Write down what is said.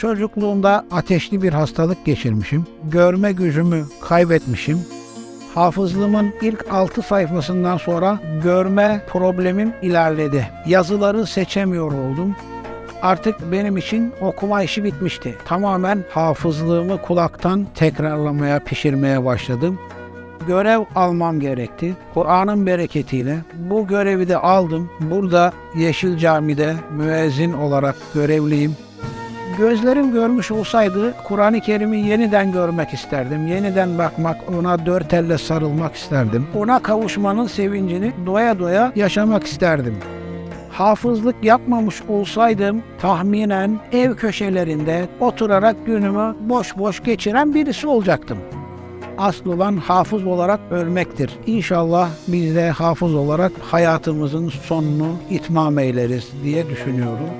Çocukluğumda ateşli bir hastalık geçirmişim. Görme gücümü kaybetmişim. Hafızlığımın ilk 6 sayfasından sonra görme problemim ilerledi. Yazıları seçemiyor oldum. Artık benim için okuma işi bitmişti. Tamamen hafızlığımı kulaktan tekrarlamaya, pişirmeye başladım. Görev almam gerekti. Kur'an'ın bereketiyle bu görevi de aldım. Burada Yeşil Cami'de müezzin olarak görevliyim. Gözlerim görmüş olsaydı Kur'an-ı Kerim'i yeniden görmek isterdim. Yeniden bakmak, ona dört elle sarılmak isterdim. Ona kavuşmanın sevincini doya doya yaşamak isterdim. Hafızlık yapmamış olsaydım tahminen ev köşelerinde oturarak günümü boş boş geçiren birisi olacaktım. Asıl olan hafız olarak ölmektir. İnşallah biz de hafız olarak hayatımızın sonunu itmam eyleriz diye düşünüyorum.